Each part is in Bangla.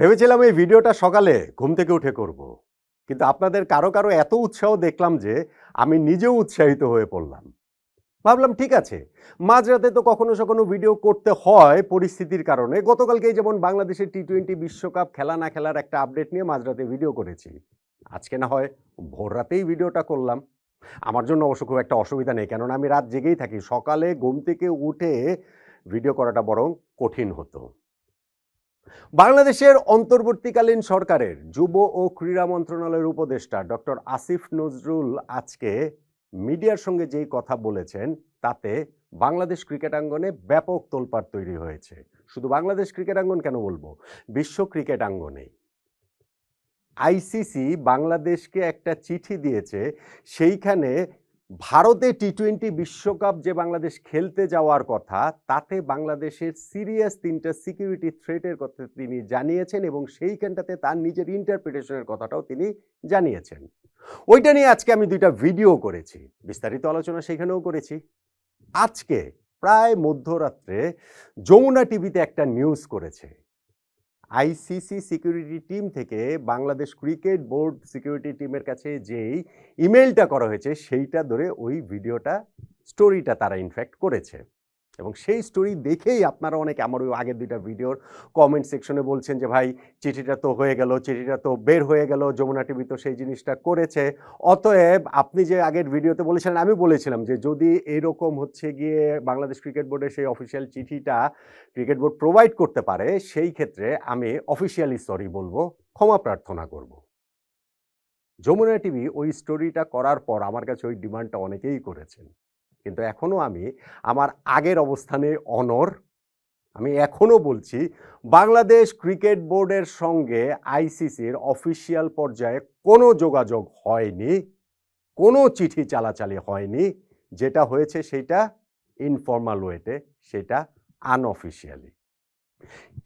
ভেবেছিলাম এই ভিডিওটা সকালে ঘুম থেকে উঠে করব। কিন্তু আপনাদের কারও কারও এত উৎসাহ দেখলাম যে আমি নিজেও উৎসাহিত হয়ে পড়লাম। ভাবলাম, ঠিক আছে। মাঝরাতে তো কখনো কখনো ভিডিও করতে হয় পরিস্থিতির কারণে। গতকালকেই যেমন বাংলাদেশের টি টোয়েন্টি বিশ্বকাপ খেলা না খেলার একটা আপডেট নিয়ে মাঝরাতে ভিডিও করেছি। আজকে না হয় ভোর রাতেই ভিডিওটা করলাম। আমার জন্য অবশ্য খুব একটা অসুবিধা নেই। কেননা আমি রাত জেগেই থাকি। সকালে ঘুম থেকে উঠে ভিডিও করাটা বরং কঠিন হতো। বাংলাদেশের অন্তর্বর্তীকালীন সরকারের যুব ও ক্রীড়া মন্ত্রণালয়ের উপদেষ্টা ডক্টর আসিফ নজরুল আজকে মিডিয়ার সঙ্গে যেই কথা বলেছেন, তাতে বাংলাদেশ ক্রিকেট আঙ্গনে ব্যাপক তোলপাড় তৈরি হয়েছে। শুধু বাংলাদেশ ক্রিকেট আঙ্গন কেন বলব? বিশ্ব ক্রিকেট আঙ্গনে। আইসিসি বাংলাদেশকে একটা চিঠি দিয়েছে, সেইখানে ভারতে টি টোয়েন্টি বিশ্বকাপ যে বাংলাদেশ খেলতে যাওয়ার কথা, তাতে বাংলাদেশের সিরিয়াস তিনটা সিকিউরিটি থ্রেটের কথা তিনি জানিয়েছেন এবং সেইখানটাতে তার নিজের ইন্টারপ্রিটেশনের কথাটাও তিনি জানিয়েছেন। ওইটা নিয়ে আজকে আমি দুইটা ভিডিও করেছি। বিস্তারিত আলোচনা সেখানেও করেছি। আজকে প্রায় মধ্যরাত্রে যমুনা টিভিতে একটা নিউজ করেছে। আইসিসি সিকিউরিটি টিম থেকে বাংলাদেশ ক্রিকেট বোর্ড সিকিউরিটি টিমের কাছে যেই ইমেলটা করা হয়েছে, সেইটা ধরে ওই ভিডিওটা, স্টোরিটা তারা ইনফ্যাক্ট করেছে। এবং সেই স্টোরি দেখেই আপনারা অনেক আমার ওই আগের দুইটা ভিডিওর কমেন্ট সেকশনে বলছেন যে, ভাই, চিঠিটা তো হয়ে গেল, চিঠিটা তো বের হয়ে গেল, যমুনা টিভি তো সেই জিনিসটা করেছে। অতএব আপনি যে আগের ভিডিওতে বলেছিলেন, আমি বলেছিলাম যে, যদি এরকম হচ্ছে গিয়ে বাংলাদেশ ক্রিকেট বোর্ডের সেই অফিসিয়াল চিঠিটা ক্রিকেট বোর্ড প্রোভাইড করতে পারে, সেই ক্ষেত্রে আমি অফিসিয়ালি সরি বলব, ক্ষমা প্রার্থনা করব। যমুনা টিভি ওই স্টোরিটা করার পর আমার কাছে ওই ডিমান্ডটা অনেকেই করেছেন। কিন্তু এখনও আমি আমার আগের অবস্থানে অনর। আমি এখনও বলছি, বাংলাদেশ ক্রিকেট বোর্ডের সঙ্গে আইসিসির অফিসিয়াল পর্যায়ে কোনো যোগাযোগ হয়নি, কোনো চিঠি চালাচালি হয়নি। যেটা হয়েছে সেটা ইনফর্মাল ওয়েতে সেটা আনঅফিসিয়ালি।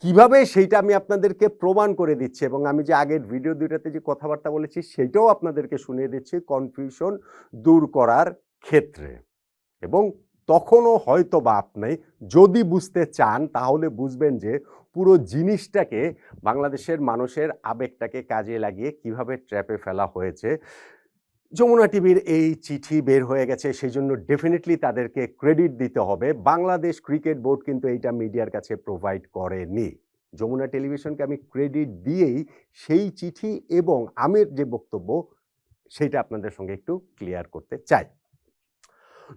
কীভাবে সেইটা আমি আপনাদেরকে প্রমাণ করে দিচ্ছি এবং আমি যে আগের ভিডিও দুইটাতে যে কথাবার্তা বলেছি, সেটাও আপনাদেরকে শুনিয়ে দিচ্ছি কনফিউশন দূর করার ক্ষেত্রে। এবং তখনও হয়তো বা আপনি যদি বুঝতে চান, তাহলে বুঝবেন যে পুরো জিনিসটাকে বাংলাদেশের মানুষের আবেগটাকে কাজে লাগিয়ে কীভাবে ট্র্যাপে ফেলা হয়েছে। যমুনা টিভির এই চিঠি বের হয়ে গেছে সেই জন্য ডেফিনেটলি তাদেরকে ক্রেডিট দিতে হবে। বাংলাদেশ ক্রিকেট বোর্ড কিন্তু এইটা মিডিয়ার কাছে প্রোভাইড করেনি। যমুনা টেলিভিশনকে আমি ক্রেডিট দিয়েই সেই চিঠি এবং আমের যে বক্তব্য সেইটা আপনাদের সঙ্গে একটু ক্লিয়ার করতে চাই।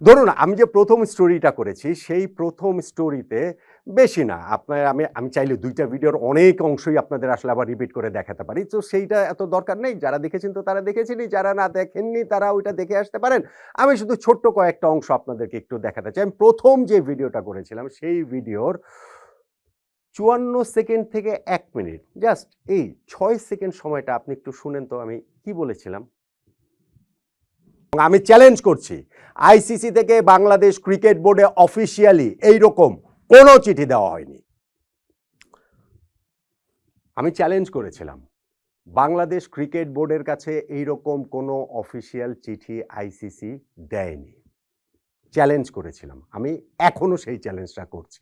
ধরুন, আমি যে প্রথম স্টোরিটা করেছি, সেই প্রথম স্টোরিতে বেশি না। আপনার, আমি আমি চাইলে দুইটা ভিডিওর অনেক অংশই আপনাদের আসলে আবার রিপিট করে দেখাতে পারি। তো সেইটা এত দরকার নেই। যারা দেখেছেন তো তারা দেখেছেনই, যারা না দেখেননি তারা ওইটা দেখে আসতে পারেন। আমি শুধু ছোট্ট কয়েকটা অংশ আপনাদেরকে একটু দেখাতে চাই। আমি প্রথম যে ভিডিওটা করেছিলাম, সেই ভিডিওর চুয়ান্ন সেকেন্ড থেকে এক মিনিট জাস্ট এই ছয় সেকেন্ড সময়টা আপনি একটু শুনেন তো আমি কি বলেছিলাম? আমি চ্যালেঞ্জ করছি। আইসিসি থেকে বাংলাদেশ ক্রিকেট বোর্ডে অফিসিয়ালি এইরকম কোনো চিঠি দেওয়া হয়নি। আমি চ্যালেঞ্জ করেছিলাম। বাংলাদেশ ক্রিকেট বোর্ডের কাছে এইরকম কোনো অফিসিয়াল চিঠি আইসিসি দেয়নি। চ্যালেঞ্জ করেছিলাম। আমি এখনও সেই চ্যালেঞ্জটা করছি।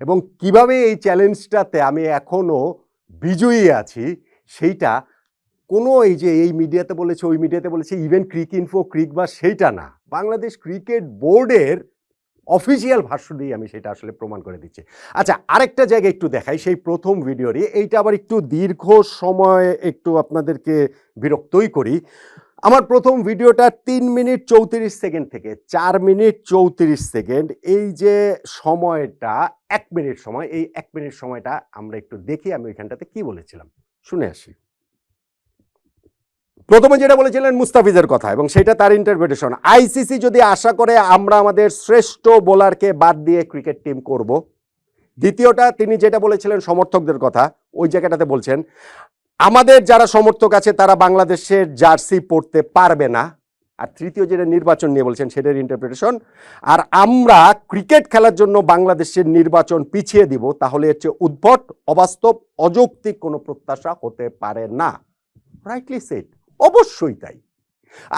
এবং কীভাবে এই চ্যালেঞ্জটাতে আমি এখনও বিজয়ী আছি, সেইটা কোনো এই যে, এই মিডিয়াতে বলেছে, ওই মিডিয়াতে বলেছে ইভেন ক্রিক ইনফো ক্রিক বা সেইটা না। বাংলাদেশ ক্রিকেট বোর্ডের অফিসিয়াল ভাষ্য দিয়ে আমি সেটা আসলে প্রমাণ করে দিচ্ছি। আচ্ছা আরেকটা জায়গায় একটু দেখাই, সেই প্রথম ভিডিওরই এইটা আবার একটু দীর্ঘ সময় একটু আপনাদেরকে বিরক্তই করি। আমার প্রথম ভিডিওটা তিন মিনিট চৌত্রিশ সেকেন্ড থেকে, চার মিনিট চৌত্রিশ সেকেন্ড। এই যে সময়টা, এক মিনিট সময়, এই এক মিনিট সময়টা আমরা একটু দেখি, আমি ওইখানটাতে কি বলেছিলাম। শুনে আসি। প্রথমে যেটা বলেছিলেন মুস্তাফিজের কথা, এবং সেটা তার ইন্টারপ্রিটেশন আইসিসি যদি আশা করে আমরা আমাদের শ্রেষ্ঠ বোলারকে বাদ দিয়ে ক্রিকেট টিম করব, দ্বিতীয়টা তিনি যেটা বলেছিলেন সমর্থকদের কথা, ওই জায়গাটাতে বলছেন, আমাদের যারা সমর্থক আছে তারা বাংলাদেশের জার্সি পড়তে পারবে না। আর তৃতীয় যেটা নির্বাচন নিয়ে বলছেন সেটার ইন্টারপ্রিটেশন আর আমরা ক্রিকেট খেলার জন্য বাংলাদেশের নির্বাচন পিছিয়ে দিব, তাহলে এর চেয়ে উদ্ভট, অবাস্তব, অযৌক্তিক কোনো প্রত্যাশা হতে পারে না। রাইটলি সেট অবশ্যই তাই।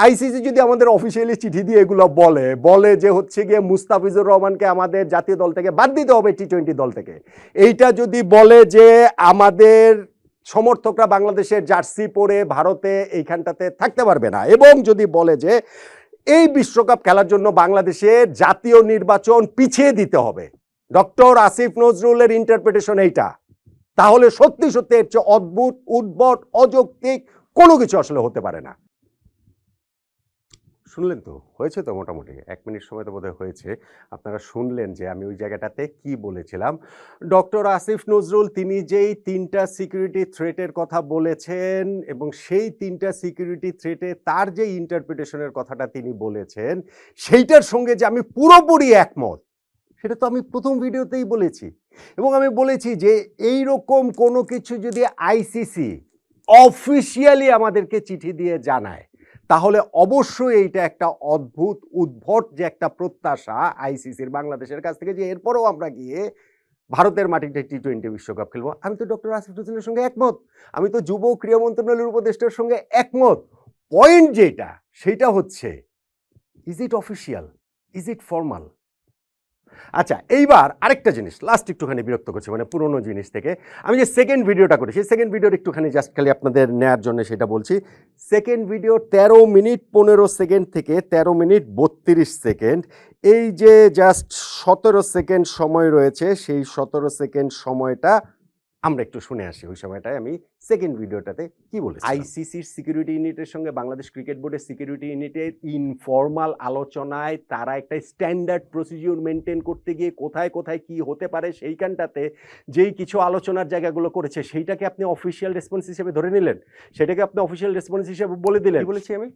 আইসিসি যদি আমাদের অফিসিয়ালি চিঠি দিয়ে এগুলো বলে বলে যে হচ্ছে গিয়ে মুস্তাফিজুর রহমানকে আমাদের জাতীয় দল থেকে বাদ দিতে হবে টি টোয়েন্টি দল থেকে। এইটা যদি বলে যে আমাদের সমর্থকরা বাংলাদেশের জার্সি পরে ভারতে এইখানটাতে থাকতে পারবে না, এবং যদি বলে যে এই বিশ্বকাপ খেলার জন্য বাংলাদেশের জাতীয় নির্বাচন পিছিয়ে দিতে হবে, ডক্টর আসিফ নজরুলের ইন্টারপ্রিটেশন এইটা, তাহলে সত্যি সত্যি এর চেয়ে অদ্ভুত, উদ্ভট, অযৌক্তিক কোনো কিছু আসলে হতে পারে না। শুনলেন তো? হয়েছে তো মোটামুটি? এক মিনিট সময় তো বোধহয় হয়েছে। আপনারা শুনলেন যে আমি ওই জায়গাটাতে কি বলেছিলাম? ডক্টর আসিফ নজরুল, তিনি যেই তিনটা সিকিউরিটি থ্রেটের কথা বলেছেন এবং সেই তিনটা সিকিউরিটি থ্রেটে তার যে ইন্টারপ্রিটেশনের কথাটা তিনি বলেছেন, সেইটার সঙ্গে যে আমি পুরোপুরি একমত, সেটা তো আমি প্রথম ভিডিওতেই বলেছি। এবং আমি বলেছি যে এই রকম কোনো কিছু যদি আইসিসি অফিসিয়ালি আমাদেরকে চিঠি দিয়ে জানায়। তাহলে অবশ্যই এইটা একটা অদ্ভুত, উদ্ভট যে একটা প্রত্যাশা আইসিসির বাংলাদেশের কাছ থেকে যে এরপরেও আমরা গিয়ে ভারতের মাটিতে টি টোয়েন্টি বিশ্বকাপ খেলব। আমি তো ডক্টর আসিফ হোসেনের সঙ্গে একমত। আমি তো যুব ক্রীড়া মন্ত্রণালয়ের উপদেষ্টার সঙ্গে একমত। পয়েন্ট যেটা, সেটা হচ্ছে is it official is it formal আচ্ছা এইবার আরেকটা জিনিস লাস্ট একটুখানি বিরক্ত করছে মানে পুরনো জিনিস থেকে। আমি যে সেকেন্ড ভিডিওটা করি সেই সেকেন্ড ভিডিওর একটুখানি জাস্ট খালি আপনাদের নেয়ার জন্য সেটা বলছি। সেকেন্ড ভিডিও তেরো মিনিট পনেরো সেকেন্ড থেকে তেরো মিনিট বত্রিশ সেকেন্ড এই যে জাস্ট সতেরো সেকেন্ড সময় রয়েছে, সেই সতেরো সেকেন্ড সময়টা আমরা একটু শুনে আসি ওই সময়টায় আমি সেকেন্ড ভিডিওটাতে কি বলি আইসিসির সিকিউরিটি ইউনিটের সঙ্গে বাংলাদেশ ক্রিকেট বোর্ডের সিকিউরিটি ইউনিটের ইনফর্মাল আলোচনায় তারা একটা স্ট্যান্ডার্ড প্রসিডিউর মেনটেন করতে গিয়ে কোথায় কোথায় কি হতে পারে সেইখানটাতে যেই কিছু আলোচনার জায়গাগুলো করেছে সেইটাকে আপনি অফিসিয়াল রেসপন্স হিসেবে ধরে নিলেন? সেটাকে আপনি অফিসিয়াল রেসপন্স হিসেবে বলে দিলেন? বলেছি আমি?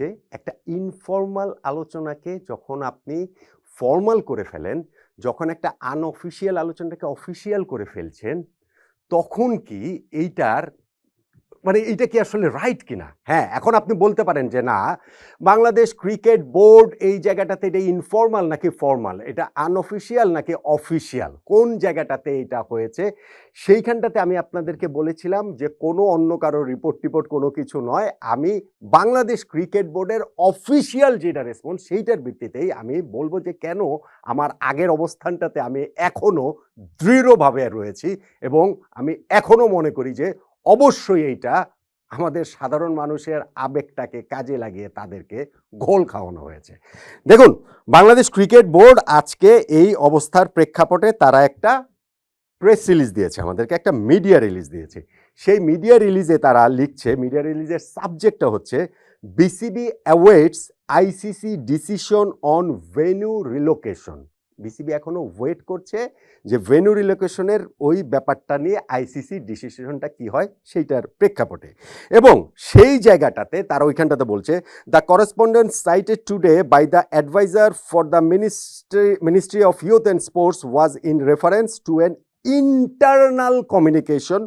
যে একটা ইনফর্মাল আলোচনাকে যখন আপনি ফর্মাল করে ফেলেন যখন একটা আনঅফিসিয়াল আলোচনাটাকে অফিসিয়াল করে ফেলছেন তখন কি এইটার মানে এইটা কি আসলে রাইট কিনা? হ্যাঁ এখন আপনি বলতে পারেন যে না, বাংলাদেশ ক্রিকেট বোর্ড এই জায়গাটাতে এটা ইনফর্মাল নাকি ফর্মাল এটা আনঅফিসিয়াল নাকি অফিসিয়াল কোন জায়গাটাতে এটা হয়েছে? সেইখানটাতে আমি আপনাদেরকে বলেছিলাম যে কোনো অন্য কারও রিপোর্ট টিপোর্ট কোনো কিছু নয়। আমি বাংলাদেশ ক্রিকেট বোর্ডের অফিসিয়াল যেটা রেসপন্স সেইটার ভিত্তিতেই আমি বলব যে কেন আমার আগের অবস্থানটাতে আমি এখনও দৃঢ়ভাবে রয়েছি এবং আমি এখনও মনে করি যে অবশ্যই এইটা আমাদের সাধারণ মানুষের আবেগটাকে কাজে লাগিয়ে তাদেরকে ঘোল খাওয়ানো হয়েছে। দেখুন, বাংলাদেশ ক্রিকেট বোর্ড আজকে এই অবস্থার প্রেক্ষাপটে তারা একটা প্রেস রিলিজ দিয়েছে, আমাদেরকে একটা মিডিয়া রিলিজ দিয়েছে। সেই মিডিয়া রিলিজে তারা লিখছে, মিডিয়া রিলিজের সাবজেক্টটা হচ্ছে BCB awaits ICC decision on venue relocation. BCB এখনও ওয়েট করছে যে ভেন্যু রিলোকেশনের ওই ব্যাপারটা নিয়ে আইসিসি ডিসিশনটা কি হয় সেইটার প্রেক্ষাপটে। এবং সেই জায়গাটাতে তারা ওইখানটাতে বলছে the correspondent cited today by the advisor for the ministry ministry of youth and sports was in reference to an internal communication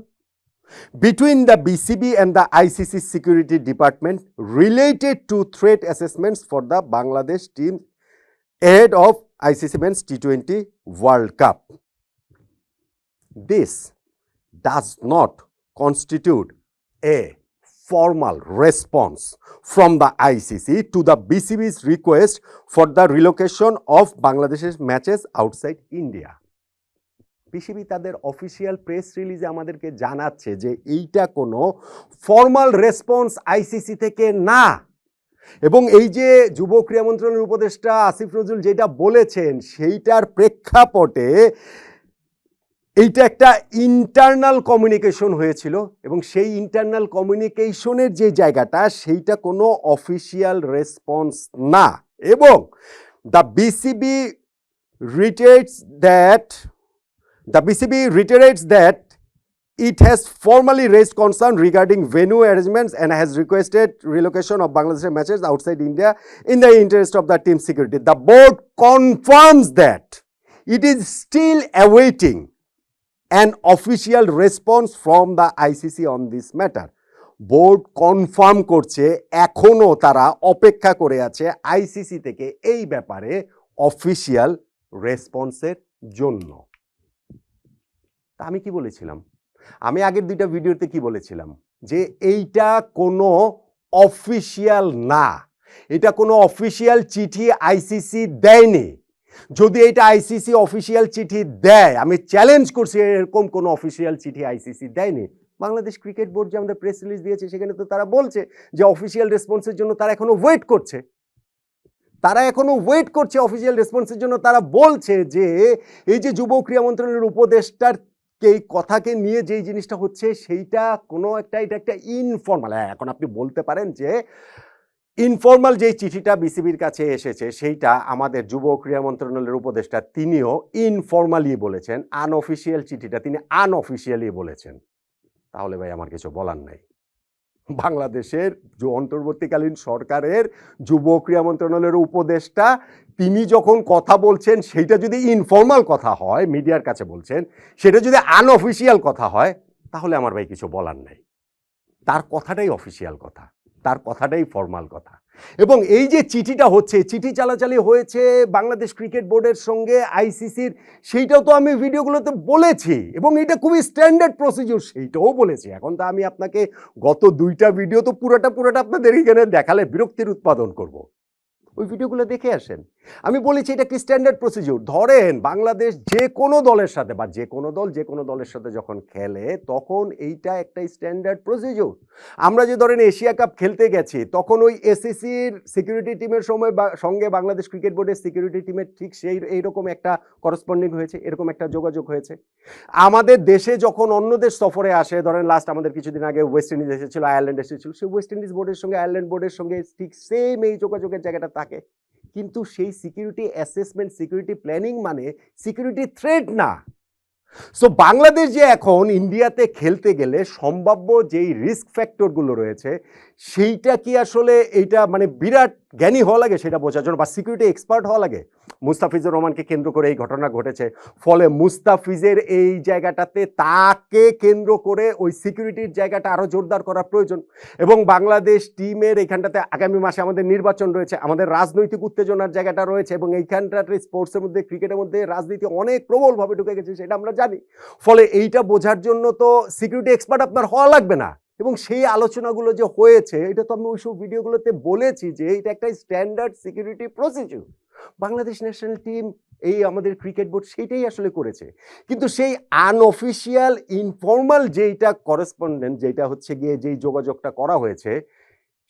between the BCB and the ICC Security Department related to threat assessments for the Bangladesh team ahead of ICC Men's T20 World Cup. This does not constitute a formal response from the ICC to the BCB's request for the relocation of Bangladesh's matches outside India. PCB তাদের অফিসিয়াল প্রেস রিলিজে আমাদেরকে জানাচ্ছে যে এইটা কোনো ফর্মাল রেসপন্স আইসিসি থেকে না এবং এই যে যুব ক্রিয়া মন্ত্রণালয়ের উপদেষ্টা আসিফ নজরুল যেটা বলেছেন, সেইটার প্রেক্ষাপটে এইটা একটা ইন্টারনাল কমিউনিকেশন হয়েছিল এবং সেই ইন্টারনাল কমিউনিকেশনের যে জায়গাটা, সেইটা কোনো অফিসিয়াল রেসপন্স না। এবং the BCB reiterates that the BCB reiterates that it has formally raised concern regarding venue arrangements and has requested relocation of Bangladesh matches outside India in the interest of the team security. The board confirms that it is still awaiting an official response from the ICC on this matter. Board confirm করছে এখনও তারা অপেক্ষা করে আছে আইসিসি থেকে এই ব্যাপারে অফিসিয়াল রেসপন্সের জন্য তা আমি কি বলেছিলাম আমি আগের দুইটা ভিডিওতে কি বলেছিলাম? যে এইটা কোনো অফিসিয়াল না। এটা কোনো অফিসিয়াল চিঠি আইসিসি দেয়নি। যদি এটা আইসিসি অফিসিয়াল চিঠি দেয়, আমি চ্যালেঞ্জ করছি এরকম কোনো অফিসিয়াল চিঠি আইসিসি দেয়নি। বাংলাদেশ ক্রিকেট বোর্ড যে আমাদের প্রেস রিলিজ দিয়েছে, সেখানে তো তারা বলছে যে অফিসিয়াল রেসপন্সের জন্য তারা এখনও ওয়েট করছে। তারা এখনও ওয়েট করছে অফিসিয়াল রেসপন্সের জন্য। তারা বলছে যে এই যে যুব ক্রীড়া মন্ত্রণালয়ের উপদেষ্টার এই কথাকে নিয়ে যেই জিনিসটা হচ্ছে সেইটা কোনো একটা, এটা একটা ইনফর্মাল হ্যাঁ এখন আপনি বলতে পারেন যে ইনফর্মাল যেই চিঠিটা বিসিবির কাছে এসেছে সেইটা আমাদের যুব ক্রীড়া মন্ত্রণালয়ের উপদেষ্টা তিনিও ইনফর্মালি বলেছেন আনঅফিসিয়াল চিঠিটা তিনি আনঅফিসিয়ালি বলেছেন। তাহলে ভাই আমার কিছু বলার নাই। বাংলাদেশের যে অন্তর্বর্তীকালীন সরকারের যুব ক্রীড়া মন্ত্রণালয়ের উপদেষ্টা তিনি যখন কথা বলছেন, সেইটা যদি ইনফর্মাল কথা হয়, মিডিয়ার কাছে বলছেন, সেটা যদি আনঅফিসিয়াল কথা হয়, তাহলে আমার ভাই কিছু বলার নাই। তার কথাটাই অফিসিয়াল কথা, তার কথাটাই ফর্মাল কথা। এবং এই যে চিঠিটা হচ্ছে, চিঠি চালাচালি হয়েছে বাংলাদেশ ক্রিকেট বোর্ডের সঙ্গে আইসিসির সেইটাও তো আমি ভিডিওগুলোতে বলেছি, এবং এটা খুবই স্ট্যান্ডার্ড প্রসিডিউর সেইটাও বলেছি। এখন তো আমি আপনাকে গত দুইটা ভিডিও তো পুরোটা পুরোটা আপনাদের এখানে দেখালে বিরক্তির উৎপাদন করব। ওই ভিডিওগুলো দেখে আসেন। আমি বলেছি এটা কি স্ট্যান্ডার্ড প্রসিডিউর ধরেন বাংলাদেশ যে কোনো দলের সাথে বা যে কোনো দল যে কোনো দলের সাথে যখন খেলে, তখন এইটা একটা স্ট্যান্ডার্ড প্রসিডিউর আমরা যে ধরেন এশিয়া কাপ খেলতে গেছি, তখন ওই এসিসির সিকিউরিটি টিমের সময় সঙ্গে বাংলাদেশ ক্রিকেট বোর্ডের সিকিউরিটি টিমের ঠিক সেই, এইরকম একটা করসপন্ডিং হয়েছে, এরকম একটা যোগাযোগ হয়েছে। আমাদের দেশে যখন অন্য দেশ সফরে আসে, ধরেন লাস্ট আমাদের কিছুদিন আগে ওয়েস্ট ইন্ডিজ এসেছিল আয়ারল্যান্ড এসেছিল, সেই ওয়েস্ট ইন্ডিজ বোর্ডের সঙ্গে আয়ারল্যান্ড বোর্ডের সঙ্গে ঠিক সেম এই যোগাযোগের জায়গাটা থাকে। কিন্তু সেই সিকিউরিটি অ্যাসেসমেন্ট সিকিউরিটি প্ল্যানিং মানে সিকিউরিটি থ্রেট না। সো বাংলাদেশ যে এখন ইন্ডিয়াতে খেলতে গেলে সম্ভাব্য যেই রিস্ক ফ্যাক্টরগুলো রয়েছে, সেইটা কি আসলে এইটা মানে বিরাট জ্ঞানী হওয়া লাগে সেটা বোঝার জন্য বা সিকিউরিটি এক্সপার্ট হওয়া লাগে। মুস্তাফিজুর রহমানকে কেন্দ্র করে এই ঘটনা ঘটেছে। ফলে মুস্তাফিজের এই জায়গাটাতে তাকে কেন্দ্র করে ওই সিকিউরিটির জায়গাটা আরও জোরদার করা প্রয়োজন। এবং বাংলাদেশ টিমের এখানটাতে আগামী মাসে আমাদের নির্বাচন রয়েছে। আমাদের রাজনৈতিক উত্তেজনার জায়গাটা রয়েছে এবং এইখানটাতে স্পোর্টসের মধ্যে ক্রিকেটের মধ্যে রাজনীতি অনেক প্রবলভাবে ঢুকে গেছে, সেটা আমরা জানি। ফলে এইটা বোঝার জন্য তো সিকিউরিটি এক্সপার্ট আপনার হওয়া লাগবে না। এবং সেই আলোচনাগুলো যে হয়েছে, এটা তো আমি ওইসব ভিডিওগুলোতে বলেছি যে এটা একটা standard security procedure Bangladesh national team এই আমাদের ক্রিকেট বোর্ড সেইটাই আসলে করেছে। কিন্তু সেই আনঅফিসিয়াল ইনফর্মাল যেইটা করেসপন্ডেন্ট যেটা হচ্ছে গিয়ে যেই যোগাযোগটা করা হয়েছে,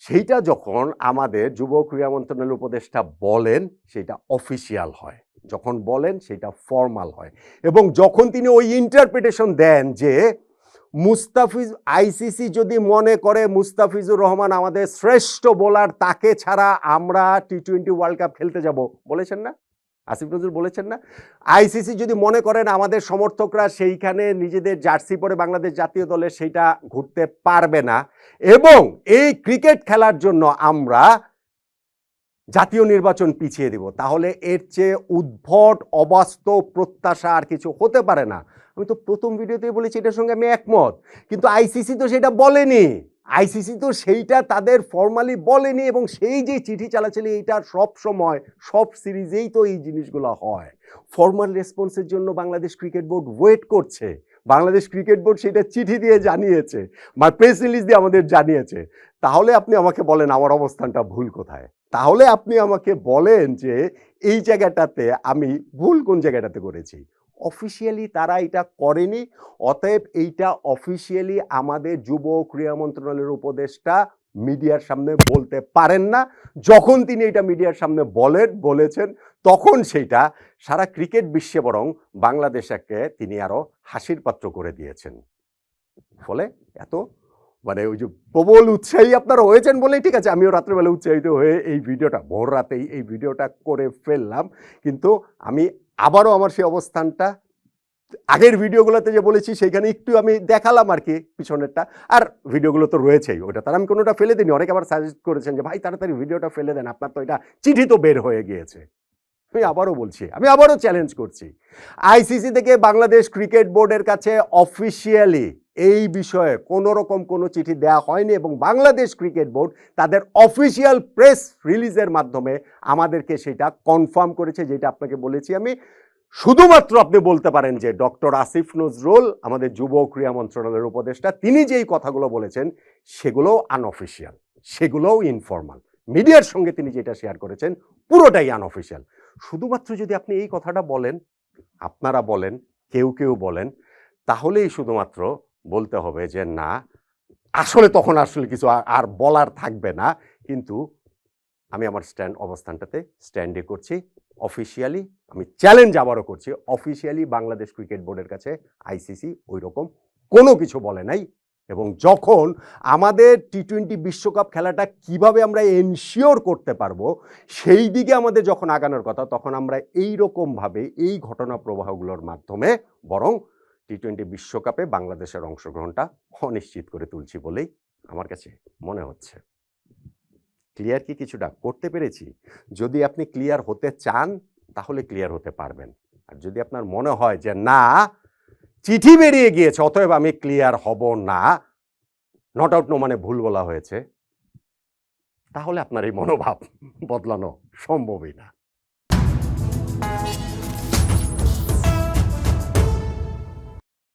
সেইটা যখন আমাদের যুব ক্রীড়া মন্ত্রণালয়ের উপদেষ্টা বলেন সেটা অফিসিয়াল হয়। যখন বলেন সেটা ফর্মাল হয়। এবং যখন তিনি ওই ইন্টারপ্রিটেশন দেন যে মুস্তাফিজ আইসিসি যদি মনে করে মুস্তাফিজুর রহমান আমাদের শ্রেষ্ঠ বোলার, তাকে ছাড়া আমরা টি টোয়েন্টি ওয়ার্ল্ড কাপ খেলতে যাব। বলেছেন না? আসিফ নজরুল বলেছেন না? আইসিসি যদি মনে করেন আমাদের সমর্থকরা সেইখানে নিজেদের জার্সি পরে বাংলাদেশ জাতীয় দলের সেইটা ঘুরতে পারবে না। এবং এই ক্রিকেট খেলার জন্য আমরা জাতীয় নির্বাচন পিছিয়ে দেব। তাহলে এর চেয়ে উদ্ভট, অবাস্তব প্রত্যাশা আর কিছু হতে পারে না। আমি তো প্রথম ভিডিওতেই বলেছি এটার সঙ্গে আমি একমত। কিন্তু আইসিসি তো সেটা বলেনি। আইসিসি তো সেইটা তাদের ফর্মালি বলেনি এবং সেই যে চিঠি চালাচালি এইটা সব সময়, সব সিরিজেই তো এই জিনিসগুলো হয়। ফর্মাল রেসপন্সের জন্য বাংলাদেশ ক্রিকেট বোর্ড ওয়েট করছে। বাংলাদেশ ক্রিকেট বোর্ড সেটা চিঠি দিয়ে জানিয়েছে, বা প্রেস রিলিজ দিয়ে আমাদের জানিয়েছে। তাহলে আপনি আমাকে বলেন আমার অবস্থানটা ভুল কোথায়? তাহলে আপনি আমাকে বলেন যে এই জায়গাটাতে আমি ভুল কোন জায়গাটাতে করেছি। অফিসিয়ালি তারা এটা করেনি, অতএব এইটা অফিসিয়ালি আমাদের যুব ক্রীড়া মন্ত্রণালয়ের উপদেষ্টা মিডিয়ার সামনে বলতে পারেন না। যখন তিনি এটা মিডিয়ার সামনে বলেন, বলেছেন, তখন সেইটা সারা ক্রিকেট বিশ্বে বরং বাংলাদেশকে তিনি আরও হাসির পাত্র করে দিয়েছেন। ফলে এত মানে ওই যে প্রবল উৎসাহী আপনারা হয়েছেন বলেই ঠিক আছে, আমিও রাত্রেবেলা উৎসাহিত হয়ে এই ভিডিওটা, ভোর রাতেই এই ভিডিওটা করে ফেললাম। কিন্তু আমি আবারও আমার সেই অবস্থানটা, আগের ভিডিওগুলোতে যে বলেছি সেইখানে একটু আমি দেখালাম আর কি পিছনেরটা। আর ভিডিওগুলো তো রয়েছেই, ওটা তার আমি কোনোটা ফেলে দিইনি, অনেকে আবার সাজেস্ট করেছেন যে, ভাই, তাড়াতাড়ি ভিডিওটা ফেলে দেন, আপনার তো এটা চিঠি তো বের হয়ে গিয়েছে। আমি আবারও বলছি, আমি আবারও চ্যালেঞ্জ করছি। আইসিসি থেকে বাংলাদেশ ক্রিকেট বোর্ডের কাছে অফিসিয়ালি এই বিষয়ে কোনো রকম কোনো চিঠি দেওয়া হয়নি এবং বাংলাদেশ ক্রিকেট বোর্ড তাদের অফিসিয়াল প্রেস রিলিজের মাধ্যমে আমাদেরকে সেটা কনফার্ম করেছে, যেটা আপনাকে বলেছি আমি। শুধুমাত্র আপনি বলতে পারেন যে ডক্টর আসিফ নজরুল, আমাদের যুব ক্রীড়া মন্ত্রণালয়ের উপদেষ্টা, তিনি যেই কথাগুলো বলেছেন, সেগুলোও আনঅফিসিয়াল সেগুলোও ইনফর্মাল মিডিয়ার সঙ্গে তিনি যেটা শেয়ার করেছেন, পুরোটাই আনঅফিসিয়াল শুধুমাত্র যদি আপনি এই কথাটা বলেন, আপনারা বলেন, কেউ কেউ বলেন, তাহলেই শুধুমাত্র বলতে হবে যে, না, আসলে তখন আসলে কিছু আর বলার থাকবে না। কিন্তু আমি আমার স্ট্যান্ড, অবস্থানটাতে স্ট্যান্ডে করছি, অফিসিয়ালি আমি চ্যালেঞ্জ আবারও করছি। অফিসিয়ালি বাংলাদেশ ক্রিকেট বোর্ডের কাছে আইসিসি ওই রকম কোনো কিছু বলে নাই। এবং যখন আমাদের টি টোয়েন্টি বিশ্বকাপ খেলাটা কীভাবে আমরা এনশিওর করতে পারব, সেই দিকে আমাদের যখন আগানোর কথা, তখন আমরা এই রকমভাবে এই ঘটনা প্রবাহগুলোর মাধ্যমে বরং টি টোয়েন্টি বিশ্বকাপে বাংলাদেশের অংশগ্রহণটা অনিশ্চিত করে তুলছি বলেই আমার কাছে মনে হচ্ছে। ক্লিয়ার কি কিছুটা? করতে পেরেছি। যদি আপনি ক্লিয়ার হতে চান, তাহলে ক্লিয়ার হতে পারবেন। আর যদি আপনার মনে হয় যে না, চিঠি বেরিয়ে গিয়েছে, অতএব আমি ক্লিয়ার হব না নট আউট নো মানে ভুল বলা হয়েছে, তাহলে আপনার এই মনোভাব বদলানো সম্ভবই না।